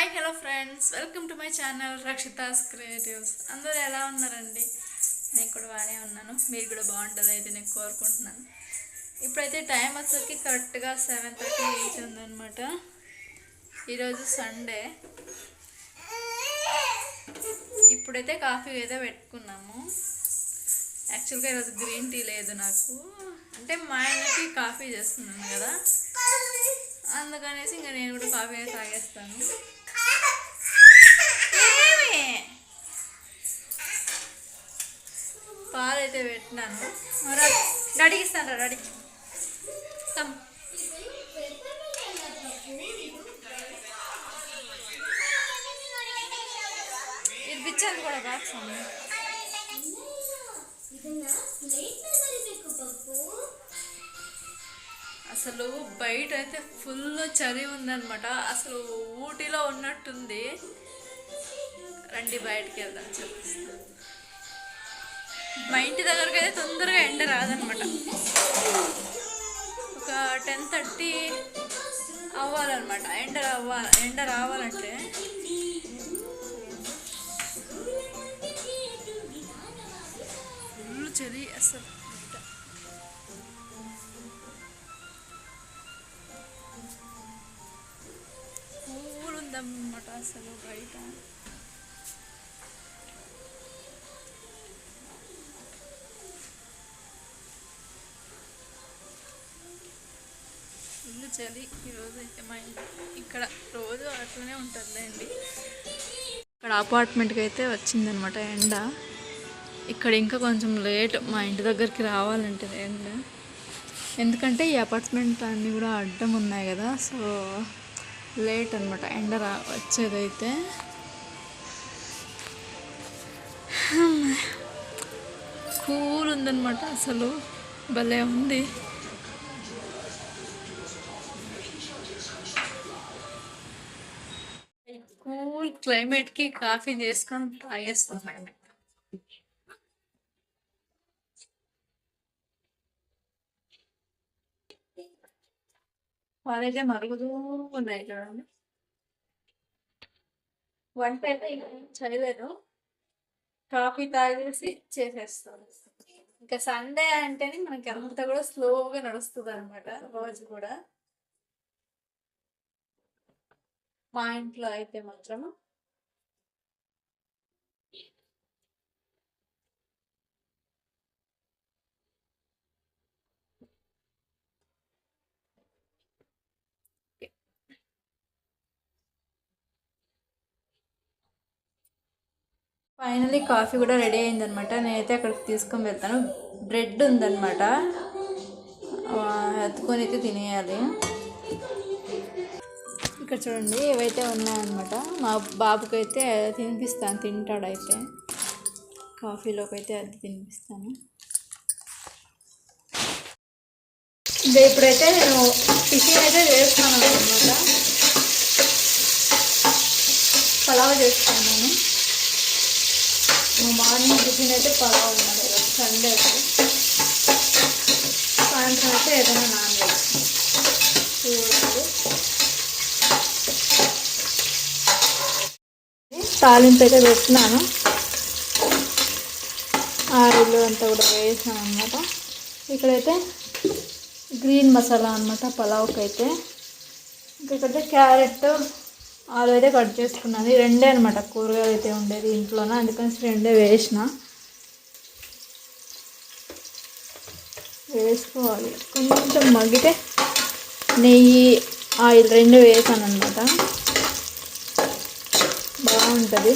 Hi hello friends. Welcome to my channel Rakshita's creatives. అందరూ ఎలా ఉన్నారండి? నేను కూడా బాగానే ఉన్నాను. మీరు కూడా బాగుంటుంది అయితే నేను కోరుకుంటున్నాను. ఇప్పుడైతే టైం వచ్చేసరికి కరెక్ట్గా సెవెన్ థర్టీ ఎయిట్ ఉందన్నమాట. ఈరోజు సండే. ఇప్పుడైతే కాఫీ అయితే పెట్టుకున్నాము. యాక్చువల్గా ఈరోజు గ్రీన్ టీ లేదు నాకు. అంటే మా ఆయనకి కాఫీ చేస్తున్నాను కదా. అందుకనేసి ఇంకా నేను కూడా కాఫీ తాగేస్తాను. పాలైతే పాలు అయితే పెట్టినాను రా ఇస్తాను రా డాడీ. కమ్. కూడా బాక్స్ అసలు బయట అయితే ఫుల్ చలి ఉందనమాట అసలు ఊటీలో ఉన్నట్టుంది. రండి బయటికి వెళ్దాం చూపిస్తాను మా ఇంటి దగ్గరకు అయితే తొందరగా ఎండ రాదనమాట. ఒక టెన్ థర్టీ అవ్వాలన్నమాట ఎండ రావాలి ఎండ రావాలంటే ఫుల్ చలి అసలు. బయట. అసలు బయట. చలి ఈరోజు అయితే మా ఇక్కడ రోజు అట్లనే ఉంటుందండి ఇక్కడ అపార్ట్మెంట్కి అయితే వచ్చిందనమాట ఎండ. ఇక్కడ ఇంకా కొంచెం లేట్ మా ఇంటి దగ్గరికి రావాలంటే ఎండ. ఎందుకంటే ఈ అపార్ట్మెంట్ అన్నీ కూడా అడ్డం ఉన్నాయి కదా సో లేట్ అనమాట ఎండ రా వచ్చేదైతే. కూల్ ఉందన్నమాట అసలు. భలే ఉంది. క్లైమేట్కి కాఫీ చేసుకొని తాగేస్తాం వాళ్ళైతే మరుగుతూ ఉన్నాయి చూడండి. వంట అయితే చేయలేదు. కాఫీ తాగేసి చేసేస్తాం. ఇంకా సండే అంటేనే మనకి అంతా కూడా స్లోగా నడుస్తుంది అనమాట రోజు కూడా. మా ఇంట్లో అయితే మాత్రం ఫైనలీ కాఫీ కూడా రెడీ అయిందనమాట నేనైతే అక్కడికి తీసుకొని వెళ్తాను. బ్రెడ్ ఉందన్నమాట. ఎత్తుకొని అయితే తినేయాలి. ఇక్కడ చూడండి ఏవైతే ఉన్నాయన్నమాట. మా బాబుకి అయితే తినిపిస్తాను తింటాడైతే. కాఫీలోకి అయితే అది తినిపిస్తాను. ఇంకా ఇప్పుడైతే నేను టిఫిన్ అయితే చేస్తాను అనమాట పలావ్ చేస్తాను నేను మార్నింగ్ టిఫిన్ అయితే పలావ్ ఉన్నది. సండే అయితే. సాయంత్రం అయితే ఏదైనా నాన్ వెజ్. తాలింపు అయితే పెట్టినాను ఆయిల్ అంతా కూడా వేసాను అనమాట ఇక్కడైతే గ్రీన్ మసాలా అనమాట పలావ్కి అయితే ఇంకొకటి క్యారెట్ ఆలు అయితే కట్ చేసుకున్నాను రెండే అనమాట కూరగాయలు అయితే ఉండేది ఇంట్లోనే. అందుకని రెండే వేసిన. వేసుకోవాలి. కొంచెం మగ్గితే నెయ్యి ఆయిల్ రెండు వేసాను అనమాట బాగుంటుంది.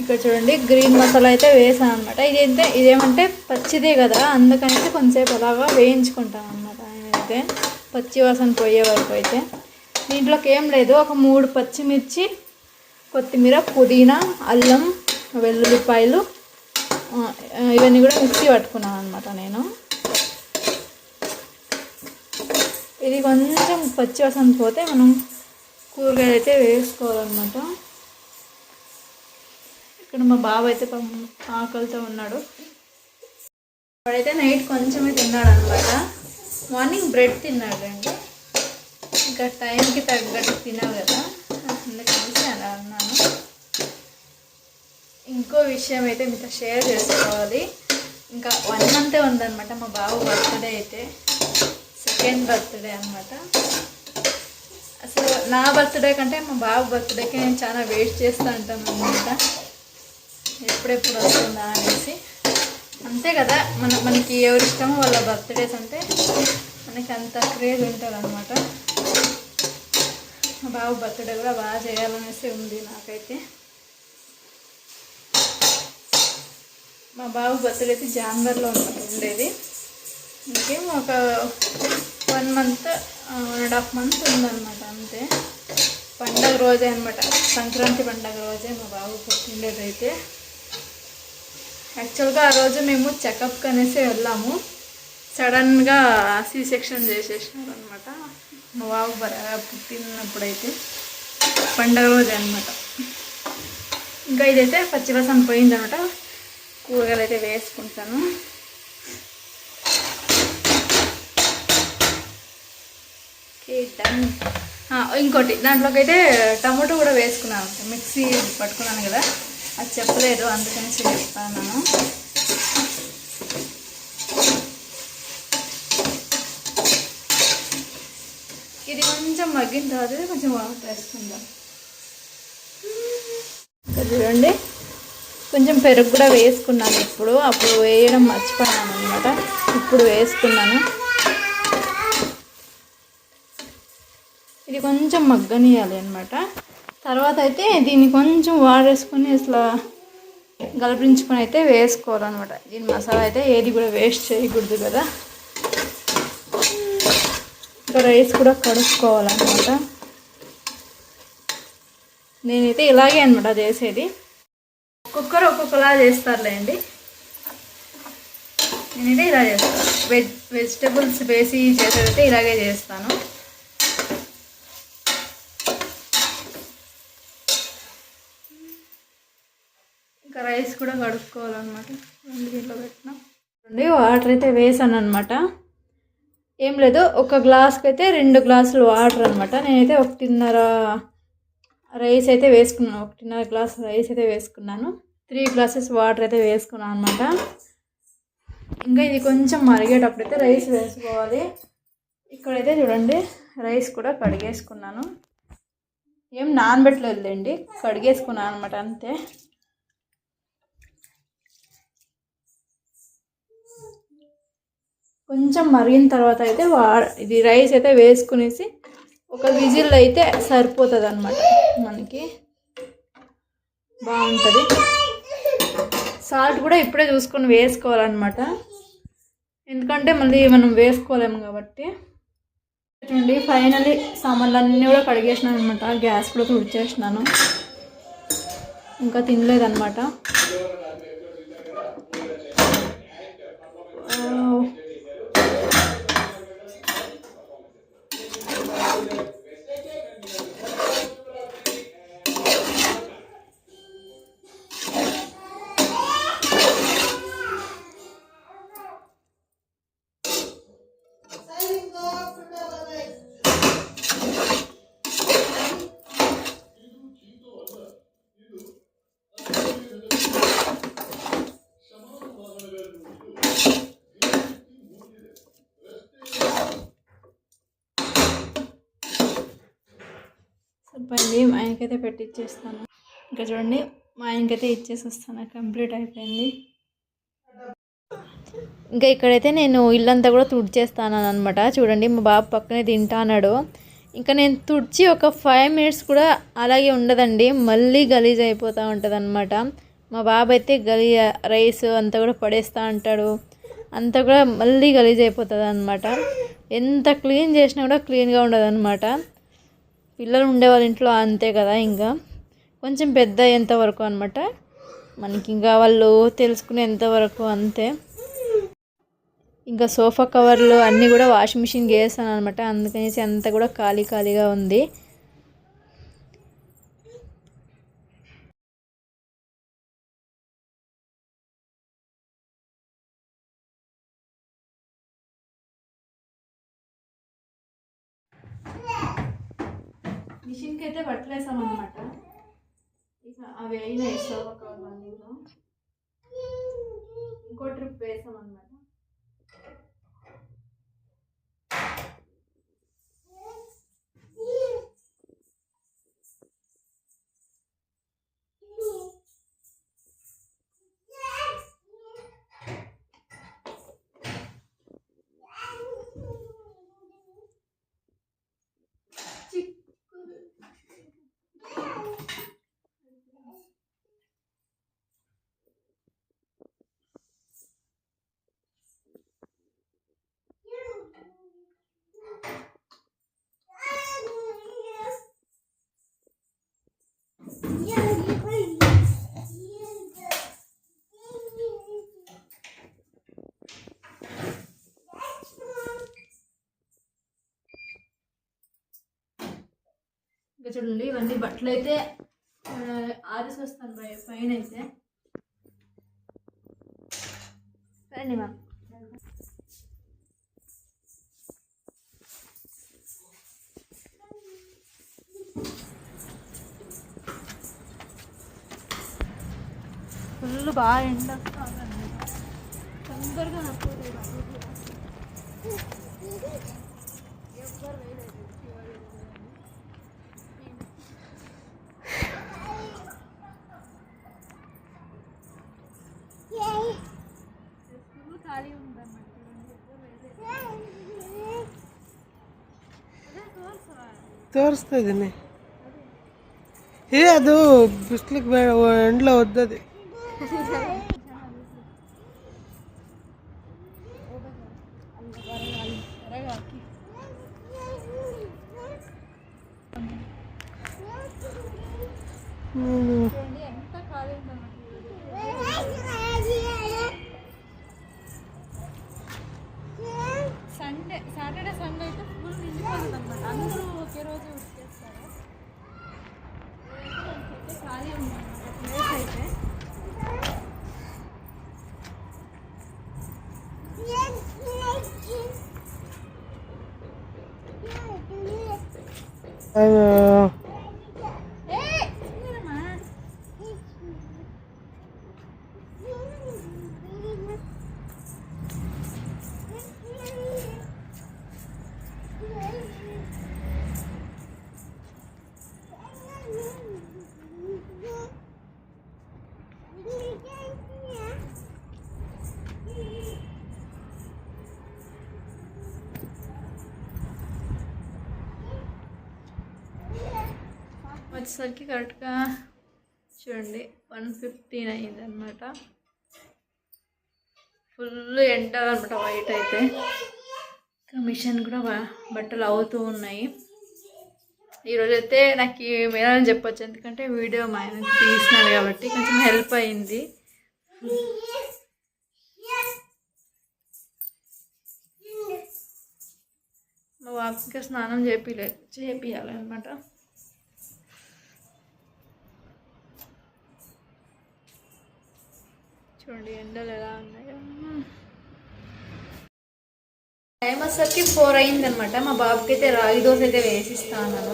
ఇక్కడ చూడండి గ్రీన్ మసాలా అయితే వేసాను అనమాట ఇదైతే ఇదేమంటే పచ్చిదే కదా. అందుకని కొంచెంసేపు అలాగా వేయించుకుంటాను అనమాట అయితే పచ్చివాసన పోయే వరకు అయితే. దీంట్లోకి ఏం లేదు ఒక మూడు పచ్చిమిర్చి కొత్తిమీర పుదీనా అల్లం వెల్లుల్లిపాయలు ఇవన్నీ కూడా మిక్సీ పట్టుకున్నాను అనమాట నేను. ఇది కొంచెం పచ్చివాసన పోతే మనం కూరగాయలు అయితే వేసుకోవాలన్నమాట. ఇక్కడ మా బాబు అయితే ఆకలితో ఉన్నాడు. వాడైతే నైట్ కొంచెమే తిన్నాడు అనమాట మార్నింగ్ బ్రెడ్ తిన్నాడు అండి ఇంకా టైంకి తగ్గట్టు తినావు కదా. అందుకని అలా అన్నాను ఇంకో విషయం అయితే మీతో షేర్ చేసుకోవాలి. ఇంకా వన్ మంతే ఉందన్నమాట. మా బాబు బర్త్డే అయితే. సెకండ్ బర్త్డే అన్నమాట. అసలు నా బర్త్డే కంటే మా బాబు బర్త్డేకి నేను చాలా వెయిట్ చేస్తూ ఉంటాను అనమాట ఎప్పుడెప్పుడు వస్తుందా అనేసి. అంతే కదా? మన మనకి ఎవరి ఇష్టమో వాళ్ళ బర్త్డేస్ అంటే మనకి అంత క్రేజ్ ఉంటుంది అనమాట మా బాబు బర్త్డే కూడా బాగా చేయాలనేసి ఉంది నాకైతే. మా బాబు బర్త్డే అయితే జాన్వర్లో ఉండేది. ఇంకేం ఒక one month one and half month ఉందన్నమాట అంతే. పండగ రోజే అనమాట సంక్రాంతి పండగ రోజే మా బాబు పుట్టిండేది అయితే యాక్చువల్గా ఆ రోజు మేము చెకప్కి అనేసి వెళ్ళాము. సడన్గా సి సెక్షన్ చేసేసినారు అనమాట మా బాబు బాగా పుట్టినప్పుడైతే పండగ రోజే అనమాట ఇంకా ఇదైతే పచ్చిరసం పోయిందనమాట కూరగాయలు అయితే వేసుకుంటాను డన్ ఇంకోటి దాంట్లోకి అయితే టమాటో కూడా వేసుకున్నాను. మిక్సీ పట్టుకున్నాను కదా. అది చెప్పలేదు అందుకని చెప్తాను. ఇది కొంచెం మగ్గిన తర్వాత కొంచెం వాటర్ వేసుకుందాం. చూడండి కొంచెం పెరుగు కూడా వేసుకున్నాను ఇప్పుడు. అప్పుడు వేయడం మర్చిపోయాను అనమాట ఇప్పుడు వేసుకున్నాను. ఇది కొంచెం మగ్గనియాలి అనమాట తర్వాత అయితే దీన్ని కొంచెం వాడేసుకొని అసలు గలపించుకొని అయితే వేసుకోవాలన్నమాట. దీని మసాలా అయితే ఏది కూడా వేస్ట్ చేయకూడదు కదా. ఇంకా రైస్ కూడా కడుక్కోవాలన్నమాట. నేనైతే ఇలాగే అనమాట చేసేది. ఒక్కొక్కరు ఒక్కొక్కలా చేస్తారులేండి నేనైతే ఇలా చేస్తాను. వెజ్ వెజిటబుల్స్ వేసి చేసేదైతే ఇలాగే చేస్తాను ఇంకా రైస్ కూడా కడుక్కోవాలన్నమాట. రెండు దీంట్లో పెట్టిన. చూడండి వాటర్ అయితే వేసాను అనమాట ఏం లేదు ఒక గ్లాస్కి అయితే రెండు గ్లాసులు వాటర్ అనమాట నేనైతే ఒకటిన్నర రైస్ అయితే వేసుకున్నాను ఒకటిన్నర గ్లాస్ రైస్ అయితే వేసుకున్నాను. త్రీ గ్లాసెస్ వాటర్ అయితే వేసుకున్నాను అనమాట ఇంకా ఇది కొంచెం మరిగేటప్పుడు అయితే రైస్ వేసుకోవాలి. ఇక్కడైతే చూడండి రైస్ కూడా కడిగేసుకున్నాను. ఏం నానబెట్టలేదులేండి కడిగేసుకున్నాను అనమాట అంతే. కొంచెం మరిగిన తర్వాత అయితే వా ఇది రైస్ అయితే వేసుకునేసి ఒక విజిల్ అయితే సరిపోతుంది అనమాట మనకి. బాగుంటుంది. సాల్ట్ కూడా ఇప్పుడే చూసుకొని వేసుకోవాలన్నమాట. ఎందుకంటే మళ్ళీ మనం వేసుకోలేము కాబట్టి. చూడండి ఫైనలీ సామాన్లన్నీ కూడా కడిగేసినాను అనమాట గ్యాస్ కూడా తుడిచేసినాను ఇంకా తినలేదన్నమాట. సరిపోయింది మా ఆయనకైతే పెట్టి ఇచ్చేస్తాను ఇంకా చూడండి మా ఆయనకైతే ఇచ్చేసి వస్తాను కంప్లీట్ అయిపోయింది. ఇంకా ఇక్కడైతే నేను ఇల్లంతా కూడా తుడిచేస్తాను అనమాట చూడండి మా బాబు పక్కనే తింటాన్నాడు ఇంకా నేను తుడిచి ఒక ఫైవ్ మినిట్స్ కూడా అలాగే ఉండదండి. మళ్ళీ గలీజ్ అయిపోతూ ఉంటుంది అనమాట మా బాబు అయితే గలీ రైస్ అంతా కూడా పడేస్తూ ఉంటాడు. అంతా కూడా మళ్ళీ గలీజ్ అయిపోతుంది అనమాట ఎంత క్లీన్ చేసినా కూడా క్లీన్గా ఉండదు అనమాట పిల్లలు ఉండేవాళ్ళ ఇంట్లో అంతే కదా ఇంకా. కొంచెం పెద్ద అయ్యేంత వరకు అనమాట మనకి ఇంకా వాళ్ళు తెలుసుకునేంత వరకు అంతే. ఇంకా సోఫా కవర్లు అన్నీ కూడా వాషింగ్ మిషన్కి వేసాను అనమాట అందుకనేసి అంతా కూడా ఖాళీ ఖాళీగా ఉంది. అయితే పట్టలేసాం అనమాట ఇక అవి అయినాయి స్టవ్ ఒక వన్లో ఇంకో ట్రిప్ వేసామన్నమాట ఇంకా చూడండి ఇవన్నీ బట్టలు అయితే ఆరేసి వస్తాను పైన అయితే. రండి మ్యామ్ ఫుల్ బాగా ఎండ తొందరగా నప్పుడు ತೋರಿಸ್ತಾ ಇದ್ದೀನಿ. ಏ ಅದು ಬಿಸ್ಲಿಗೆ ಬೇಡ ಎಂಡ್ಲ ಒದ್ದದೆ ಅದು ఏయ్, వచ్చేసరికి కరెక్ట్గా చూడండి వన్ ఫిఫ్టీన్ అయింది అనమాట ఫుల్ ఎండ అనమాట వైట్ అయితే. మిషన్ కూడా బట్టలు అవుతూ ఉన్నాయి. ఈరోజు అయితే నాకు మేలని చెప్పొచ్చు ఎందుకంటే వీడియో మా ఆయన తీసినాడు కాబట్టి కొంచెం హెల్ప్ అయింది. మా బాబుకి స్నానం చేపిలే చేపియాలన్నమాట. చూడండి ఎండలు ఎలా ఉన్నాయో. టైం వచ్చేసరికి ఫోర్ అయింది అనమాట మా బాబుకి అయితే రాగి దోశ అయితే వేసిస్తాను.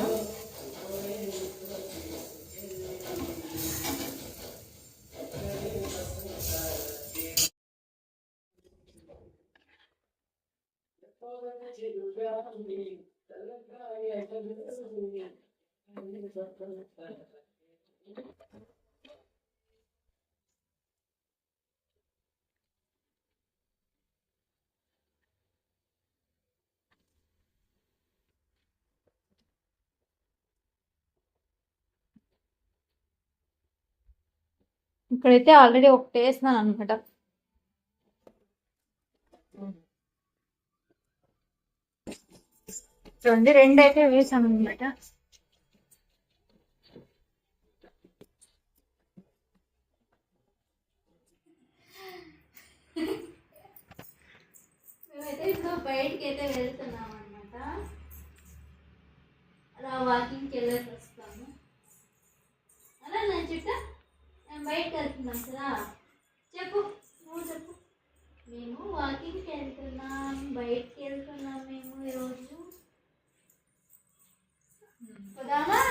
ఇక్కడైతే ఆల్రెడీ ఒకటి వేసినాను అనమాట చూడండి రెండు అయితే వేసాను అనమాట మేమైతే ఇప్పుడు బయటికి అయితే వెళ్తున్నాం అనమాట అలా వాకింగ్కి వెళ్ళేసి వస్తాము అలా నా చుట్ట మేము బయటకు వెళ్తున్నాం కదా చెప్పు నువ్వు చెప్పు మేము వాకింగ్కి వెళ్తున్నాం బయటికి వెళ్తున్నాం మేము ఈరోజు పోదామా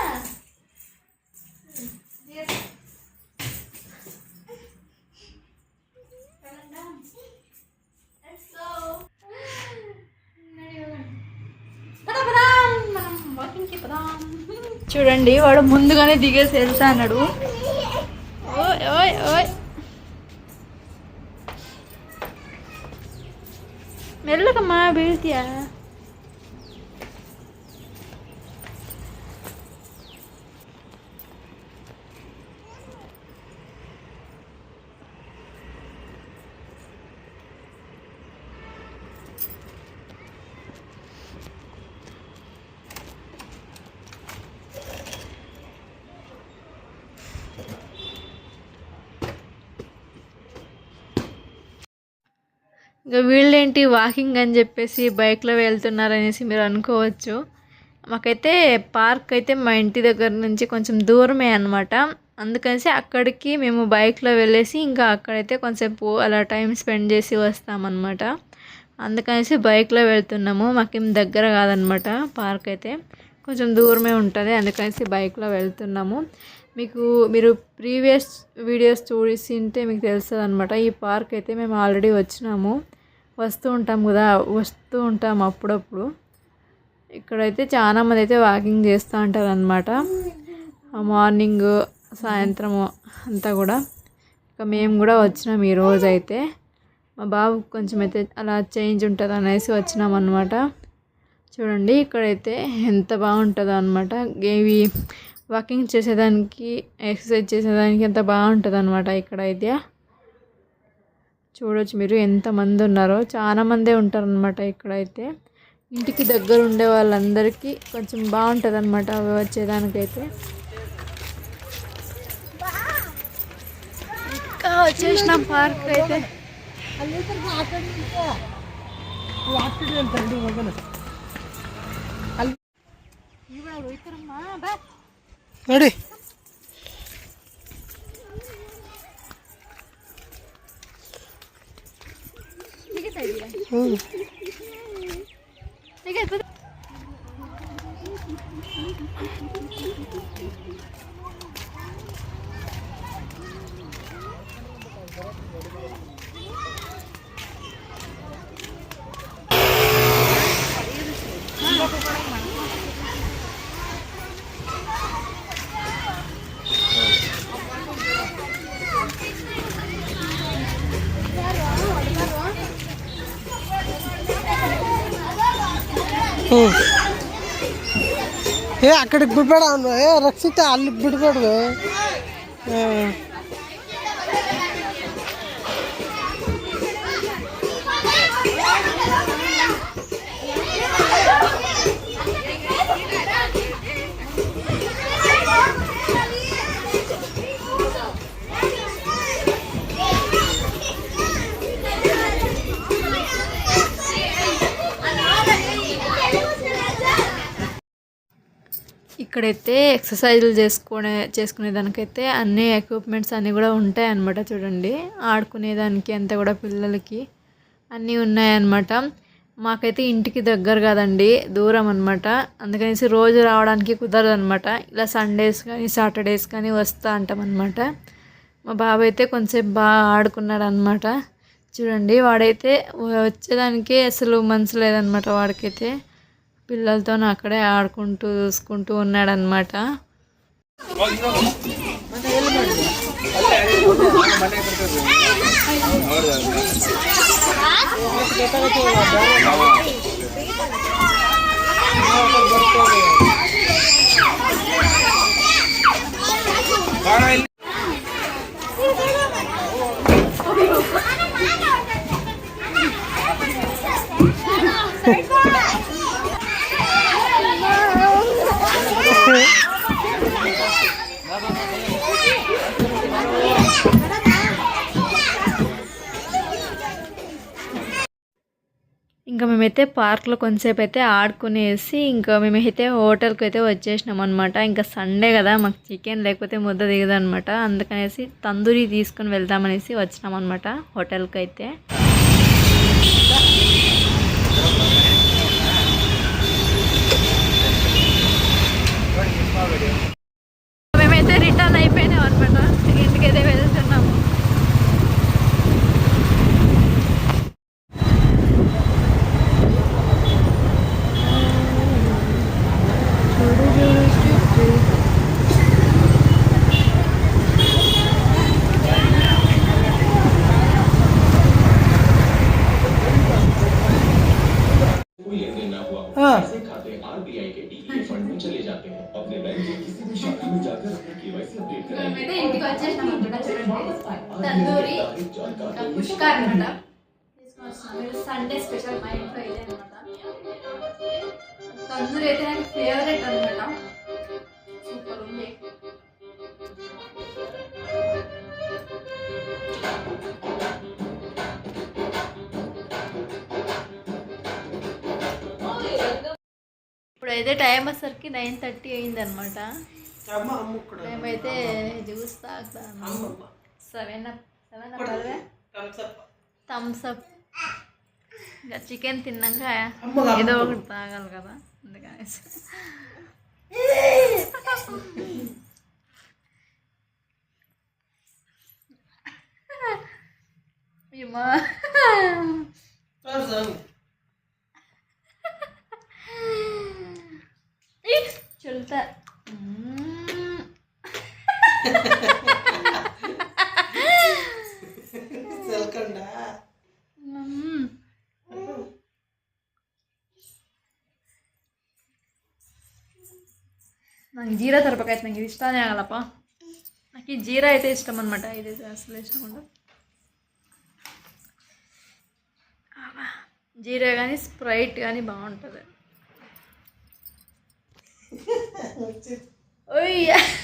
చూడండి వాడు ముందుగానే దిగేసి వెళ్తా అన్నాడు. ఓయ్ ఓయ్ ఓయ్. మెల్లకమ్మా బీర్తియా. ఇంకా వీళ్ళేంటి వాకింగ్ అని చెప్పేసి బైక్లో వెళ్తున్నారనేసి మీరు అనుకోవచ్చు. మాకైతే పార్క్ అయితే మా ఇంటి దగ్గర నుంచి కొంచెం దూరమే అనమాట అందుకనేసి అక్కడికి మేము బైక్లో వెళ్ళేసి ఇంకా అక్కడైతే కొంచెంసేపు అలా టైం స్పెండ్ చేసి వస్తామన్నమాట. అందుకనేసి బైక్లో వెళ్తున్నాము. మాకేం దగ్గర కాదనమాట పార్క్ అయితే. కొంచెం దూరమే ఉంటుంది. అందుకనేసి బైక్లో వెళ్తున్నాము. మీకు మీరు ప్రీవియస్ వీడియోస్ చూసింటే మీకు తెలుస్తుంది అనమాట ఈ పార్క్ అయితే మేము ఆల్రెడీ వచ్చినాము. వస్తూ ఉంటాం కదా వస్తూ ఉంటాం అప్పుడప్పుడు. ఇక్కడైతే చాలామంది అయితే వాకింగ్ చేస్తూ ఉంటారు అనమాట మార్నింగ్ సాయంత్రము అంతా కూడా. ఇక మేము కూడా వచ్చినాం ఈ అయితే. మా బాబు కొంచెం అయితే అలా చేంజ్ ఉంటుంది అనేసి వచ్చినాం అనమాట చూడండి ఇక్కడైతే ఎంత బాగుంటుందో అనమాట ఇవి వాకింగ్ చేసేదానికి ఎక్సర్సైజ్ చేసేదానికి ఎంత బాగుంటుంది అనమాట ఇక్కడైతే. చూడొచ్చు మీరు ఎంతమంది ఉన్నారో. చాలా మందే ఉంటారు అనమాట ఇక్కడైతే. ఇంటికి దగ్గర ఉండే వాళ్ళందరికీ కొంచెం బాగుంటుంది అనమాట వచ్చేదానికైతే. ఇంకా వచ్చేసినాం పార్క్ అయితే. 응. 이게 그. ಹ್ಞೂ ಏ ಆ ಬಿಡ್ಬೇಡ ಅವನು. ಏ ರಕ್ಷಿತ ಅಲ್ಲಿಗೆ ಬಿಡಬೇಡ ಹಾಂ ఇక్కడైతే ఎక్సర్సైజ్లు చేసుకునే చేసుకునేదానికైతే అన్ని ఎక్విప్మెంట్స్ అన్నీ కూడా ఉంటాయి అన్నమాట చూడండి ఆడుకునేదానికి అంతా కూడా పిల్లలకి అన్నీ ఉన్నాయన్నమాట. మాకైతే ఇంటికి దగ్గర కాదండి దూరం అనమాట అందుకనేసి రోజు రావడానికి కుదరదు అనమాట ఇలా సండేస్ కానీ సాటర్డేస్ కానీ వస్తూ ఉంటాం అనమాట మా బాబు అయితే కొంచెంసేపు బాగా ఆడుకున్నాడు అనమాట చూడండి వాడైతే వచ్చేదానికి అసలు మనసు లేదనమాట వాడికైతే. పిల్లలతో అక్కడే ఆడుకుంటూ చూసుకుంటూ ఉన్నాడనమాట ఇంకా మేమైతే పార్క్లో కొంతసేపు అయితే ఆడుకునేసి ఇంకా మేమైతే హోటల్కి అయితే వచ్చేసినాం అనమాట ఇంకా సండే కదా మాకు చికెన్ లేకపోతే ముద్ద దిగదనమాట అందుకనేసి తందూరి తీసుకొని వెళ్దామనేసి వచ్చినాం అనమాట హోటల్కి అయితే. తందూరి అయితే నాకు ఫేవరెట్ అనమాట సూపర్ ఉంది. ఇప్పుడైతే టైం వచ్చేసరికి నైన్ థర్టీ అయింది అనమాట అమ్మ అమ్మ ఇక్కడ. మేమైతే జ్యూస్ తాగుతాము. సెవెన్. థమ్స్ అప్ ఇంకా చికెన్ తిన్నాక ఏదో ఒకటి తాగాలి కదా. అందుకని ఏమా Thumbs up. చుల్తా మ్మ్. సెల్కండా మ్మ్. నాకు జీరా తరపకాయ నాకు ఇది ఇష్టానే ఆగలప్ప. నాకు ఈ జీరా అయితే ఇష్టం అనమాట ఇది అసలు ఇష్టం ఉండదు. జీరా కానీ స్ప్రైట్ కానీ బాగుంటుంది. ఓయ్